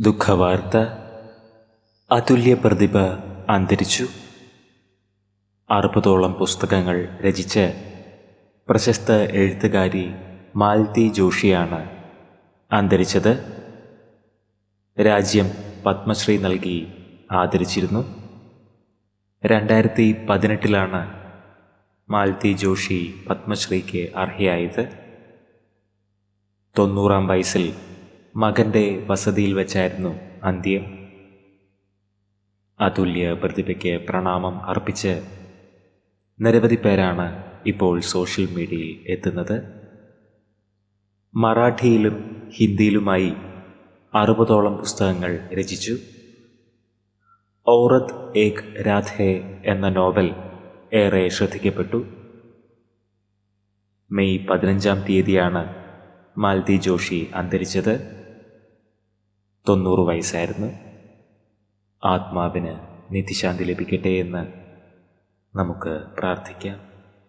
ദുഃഖവാർത്ത അതുല്യ പ്രതിഭ അന്തരിച്ചു. അറുപതോളം പുസ്തകങ്ങൾ രചിച്ച് പ്രശസ്ത എഴുത്തുകാരി മാൽതി ജോഷിയാണ് അന്തരിച്ചത്. രാജ്യം പത്മശ്രീ നൽകി ആദരിച്ചിരുന്നു. രണ്ടായിരത്തി പതിനെട്ടിലാണ് മാൽതി ജോഷി പത്മശ്രീക്ക് അർഹയായത്. തൊണ്ണൂറാം വയസ്സിൽ മകന്റെ വസതിയിൽ വെച്ചായിരുന്നു അന്ത്യം. അതുല്യ പ്രതിഭയ്ക്ക് പ്രണാമം അർപ്പിച്ച് നിരവധി പേരാണ് ഇപ്പോൾ സോഷ്യൽ മീഡിയയിൽ എത്തുന്നത്. മറാഠിയിലും ഹിന്ദിയിലുമായി അറുപതോളം പുസ്തകങ്ങൾ രചിച്ചു. ഔറത്ത് ഏക് രാധേ എന്ന നോവൽ ഏറെ ശ്രദ്ധിക്കപ്പെട്ടു. മെയ് പതിനഞ്ചാം തീയതിയാണ് മാൽതി ജോഷി അന്തരിച്ചത്. തൊണ്ണൂറ് വയസ്സായിരുന്നു. ആത്മാവിന് നിത്യശാന്തി ലഭിക്കട്ടെ എന്ന് നമുക്ക് പ്രാർത്ഥിക്കാം.